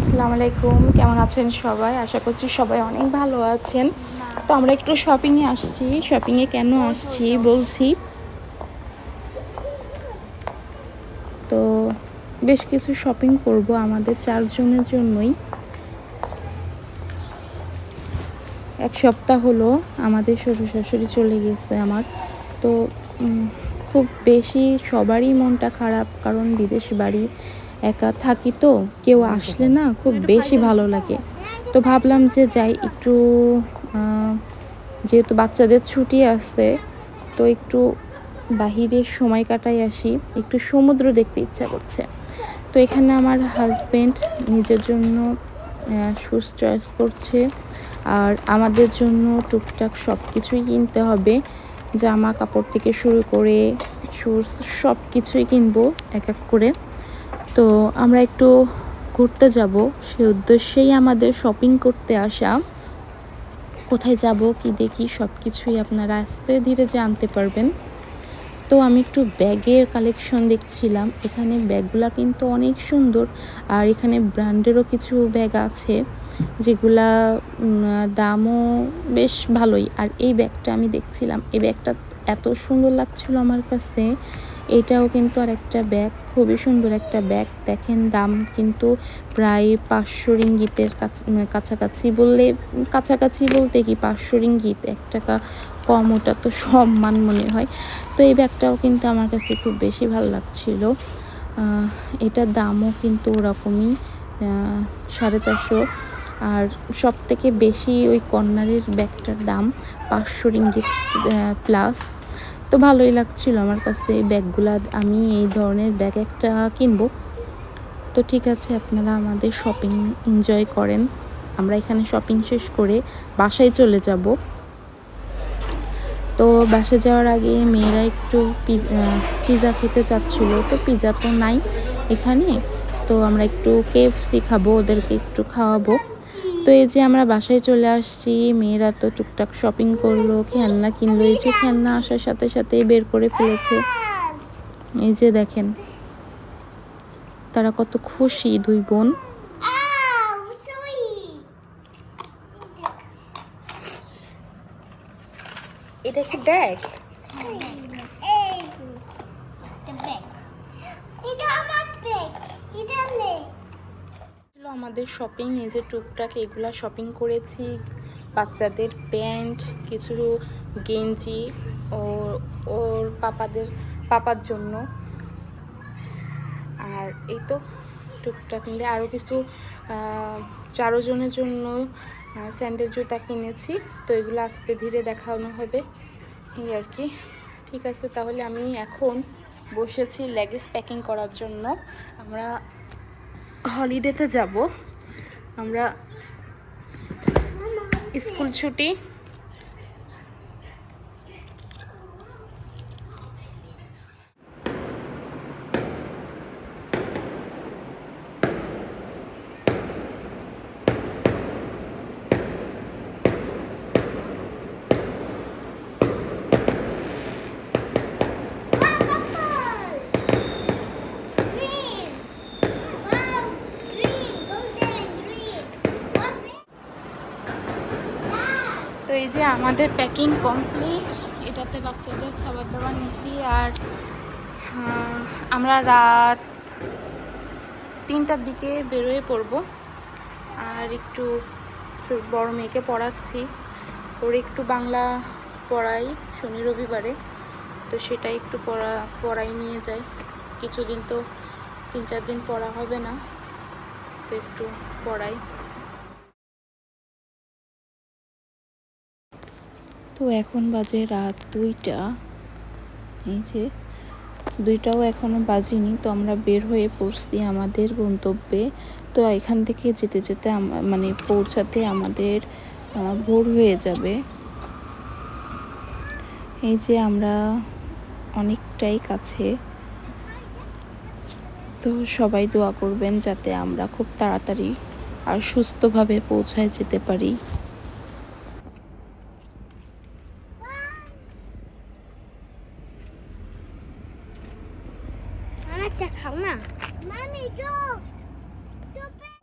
আসসালামু আলাইকুম, কেমন আছেন সবাই? আশা করছি সবাই অনেক ভালো আছেন। তো আমরা একটু শপিংয়ে আসছি। শপিংয়ে কেন আসছি বলছি? তো বেশ কিছু শপিং করব আমাদের চারজনের জন্যই। এক সপ্তাহ হলো আমাদের শ্বশুর শাশুড়ি চলে গেছে আমার। তো খুব বেশি সবারই মনটা খারাপ, কারণ বিদেশ বাড়ি একা থাকি তো, কেউ আসলে না খুব বেশি ভালো লাগে। তো ভাবলাম যে যাই একটু যেহেতু বাচ্চাদের ছুটি আসছে তো একটু বাহিরে সময় কাটাই আসি, একটু সমুদ্র দেখতে ইচ্ছা করছে। তো এখানে আমার হাজব্যান্ড নিজের জন্য শুজ চয়েস করছে। আর আমাদের জন্য টুকটাক সব কিছুই কিনতে হবে। জামা কাপড় থেকে শুরু করে শুজ সব কিছুই কিনবো, এক এক করে। তো আমরা একটু ঘুরতে যাব। সেই উদ্দেশ্যেই আমাদের শপিং করতে আসা। কোথায় যাব, কি দেখি সব কিছুই আপনারা আস্তে ধীরে জানতে পারবেন। তো আমি একটু ব্যাগের কালেকশন দেখছিলাম। এখানে ব্যাগগুলা কিন্তু অনেক সুন্দর। আর এখানে ব্র্যান্ডেরও কিছু ব্যাগ আছে, যেগুলা দামও বেশ ভালোই। আর এই ব্যাগটা আমি দেখছিলাম। এই ব্যাগটা এত সুন্দর লাগছিল আমার কাছে। এটাও কিন্তু আর একটা ব্যাগ খুবই সুন্দর একটা ব্যাগ দেখেন দাম কিন্তু প্রায় পাঁচশো রিঙ্গিতের মানে কাছাকাছি বললে, কাছাকাছি বলতে কি পাঁচশো রিঙ্গিত, এক টাকা কম ওটা তো সম্মান মনে হয়। তো এই ব্যাগটাও কিন্তু আমার কাছে খুব বেশি ভালো লাগছিল। এটার দামও কিন্তু ওরকমই সাড়ে চারশো। আর সব থেকে বেশি ওই কর্নারের ব্যাগটার দাম পাঁচশো রিঙ্গিত প্লাস তো ভালোই লাগছিল আমার কাছে এই ব্যাগগুলা। আমি এই ধরনের ব্যাগ একটা কিনবো। তো ঠিক আছে, আপনারা আমাদের শপিং এনজয় করেন। আমরা এখানে শপিং শেষ করে বাসায় চলে যাব। তো বাসে যাওয়ার আগে মেয়েরা একটু পিজা খেতে চাচ্ছিলো। তো পিজা তো নাই এখানে। তো আমরা একটু কেএফসি খাব, ওদেরকে একটু খাওয়াবো। তো এই যে আমরা বাসায় চলে আসছি, মেয়েরা তো টুকটাক শপিং করল, খেলনা কিনলো, এই যে খেলনা আসার সাথে সাথে বের করে ফেলেছে। এই যে দেখেন, তারা কত খুশি দুই বোন। এটা কি দেখ এই the bag. এটা আমার ব্যাগ এটা নে ছিল আমাদের শপিং এই যে টুকটাক এগুলা শপিং করেছি। বাচ্চাদের প্যান্ট কিছু গেঞ্জি ও ওর পাপাদের পাপার জন্য। আর এই তো টুকটাক মিলে আরও কিছু আহ, চারো জনের জন্য স্যান্ডেল জুতা কিনেছি। তো এগুলো আস্তে ধীরে দেখানো হবে। এই আর কি। ঠিক আছে তাহলে আমি এখন বসেছি লেগেজ প্যাকিং করার জন্য। আমরা হলিডেতে যাব। আমরা স্কুল ছুটি। তো এই যে আমাদের প্যাকিং কমপ্লিট এটাতে বাচ্চাদের খাবার দাবার নিছি আর আমরা রাত তিনটার দিকে বেরোয় পড়ব। আর একটু বড় মেয়েকে পড়াচ্ছি। ওর একটু বাংলা পড়াই শনি রবিবারে, তো সেটা একটু পড়া, পড়াই নিয়ে যাই। কিছুদিন তো তিন চার দিন পড়া হবে না, তো একটু পড়াই। তো এখন বাজে রাত দুইটা। এই যে, দুইটাও এখনও বাজেনি। তো আমরা বের হয়ে পড়ছি আমাদের গন্তব্যে। তো এখান থেকে যেতে যেতে মানে পৌঁছাতে আমাদের ভোর হয়ে যাবে। এই যে আমরা অনেকটাই কাছে। তো সবাই দোয়া করবেন যাতে আমরা খুব তাড়াতাড়ি আর সুস্থভাবে পৌঁছায় যেতে পারি। একটা খাও না। মামি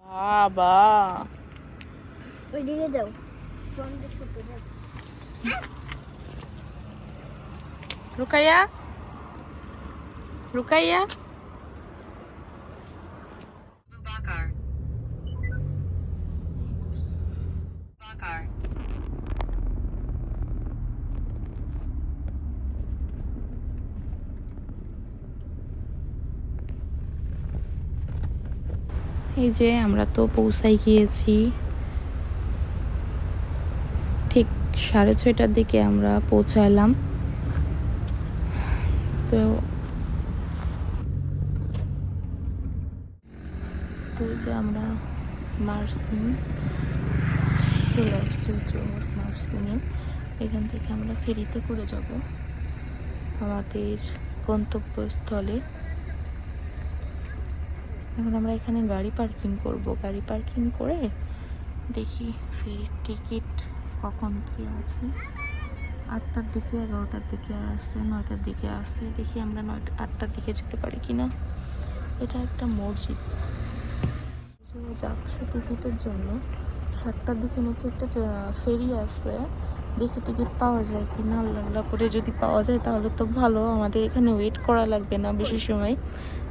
বাবা। ওইদিকে যাও। যাও রুকাইয়া? রুকাইয়া? Bakar. Bakar. এই যে আমরা তো পৌঁছাই গিয়েছি। ঠিক সাড়ে ছয়টার দিকে আমরা পৌঁছালাম। তো তো যে আমরা মার্সিং চলে আসছি মার্সিংয়ে। এখান থেকে আমরা ফেরিতে করে যাব। আমাদের গন্তব্যস্থলে। এখন আমরা এখানে গাড়ি পার্কিং করব। গাড়ি পার্কিং করে দেখি ফেরির টিকিট কখন কি আছে। আটটার দিকে, এগারোটার দিকে আসে নয়টার দিকে আসে দেখি আমরা নয়টা আটটার দিকে যেতে পারি কি না এটা একটা মসজিদ। যাচ্ছে টিকিটের জন্য। সাতটার দিকে নাকি একটা ফেরি আছে। দেখি টিকিট পাওয়া যায় কি না আল্লাহ করে যদি পাওয়া যায় তাহলে তো ভালো। আমাদের এখানে ওয়েট করা লাগবে না বেশি সময়।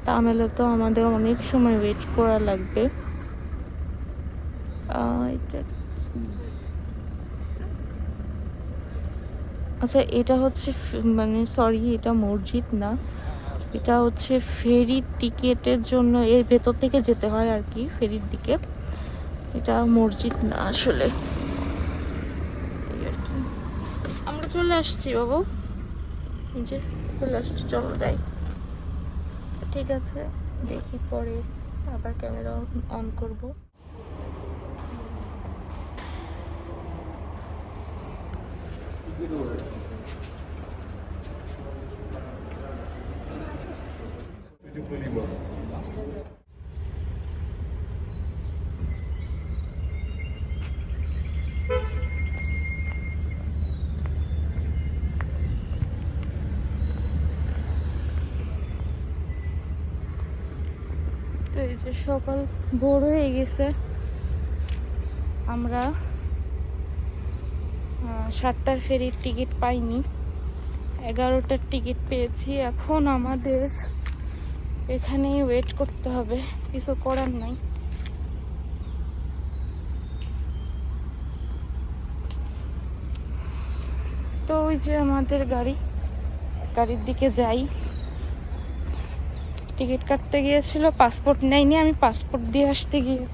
তা তো আমাদের অনেক সময় ওয়েট করা লাগবে। এটা আচ্ছা এটা হচ্ছে মানে সরি এটা মসজিদ না। এটা হচ্ছে ফেরির টিকেটের জন্য, এর ভেতর থেকে যেতে হয় আর কি ফেরির দিকে। এটা মসজিদ না আসলে। আমরা চলে আসছি বাবু। এই যে, চলে আসছি, চলো যাই। ঠিক আছে দেখি পরে আবার ক্যামেরা অন করব। তো যে সকাল ভোর হয়ে গেছে, আমরা সাতটার ফেরির টিকিট পাইনি, এগারোটার টিকিট পেয়েছি, এখন আমাদের এখানেই ওয়েট করতে হবে, কিছু করার নাই। তো ওই যে আমাদের গাড়ি, গাড়ির দিকে যাই। টিকিট কাটতে গিয়েছিল পাসপোর্ট নেয়নি, আমি পাসপোর্ট দিয়ে আসতে গিয়ে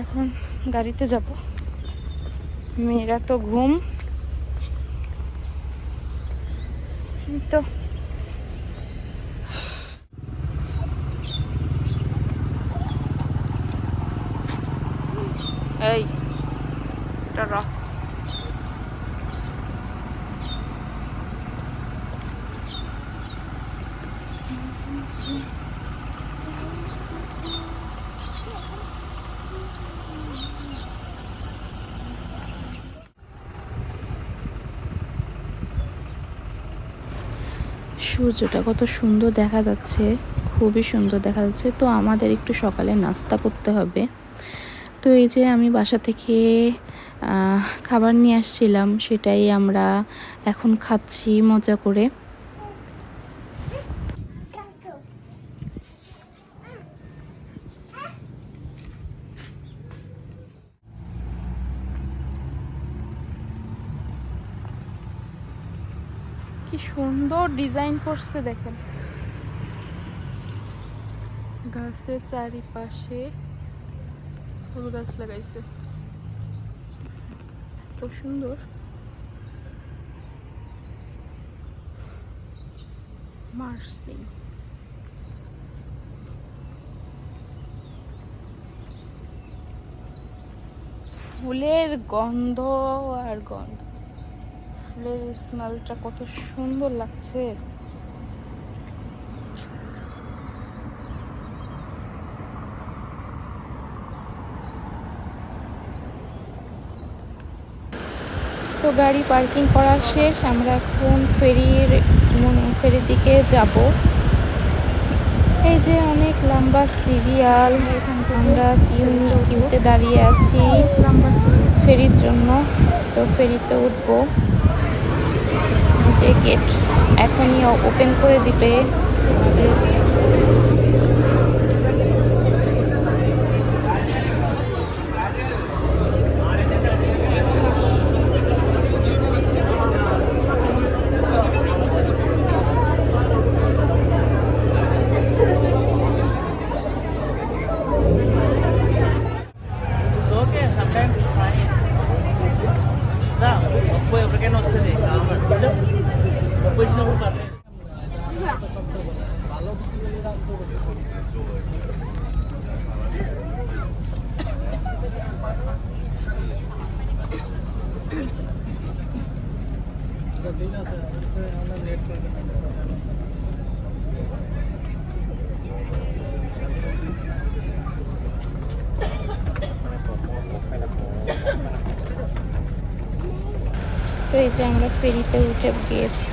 এখন গাড়িতে যাব। মেয়েরা তো ঘুম। তো। এই এটা রাখ সূর্যটা কত সুন্দর দেখা যাচ্ছে, খুবই সুন্দর দেখা যাচ্ছে। তো আমাদের একটু সকালে নাস্তা করতে হবে। তো এই যে আমি বাসা থেকে খাবার নিয়ে আসছিলাম, সেটাই আমরা এখন খাচ্ছি মজা করে। কি সুন্দর ডিজাইন করছে দেখেন। গাছের চারিপাশে ফুল গাছ লাগাইছে। এত সুন্দর। মার্সিং। ফুলের গন্ধ আর গন্ধ। ফুলের স্মেলটা কত সুন্দর লাগছে। তো গাড়ি পার্কিং করা শেষ, আমরা এখন ফেরির মানে ফেরির দিকে যাব। এই যে অনেক লম্বা সিরিয়াল, আমরা কিউতে দাঁড়িয়ে আছি। ফেরির জন্য, তো ফেরিতে উঠবো। গেট। এখনই ওপেন করে দিবে। এই যে আমরা ফেরিতে উঠে গিয়েছি।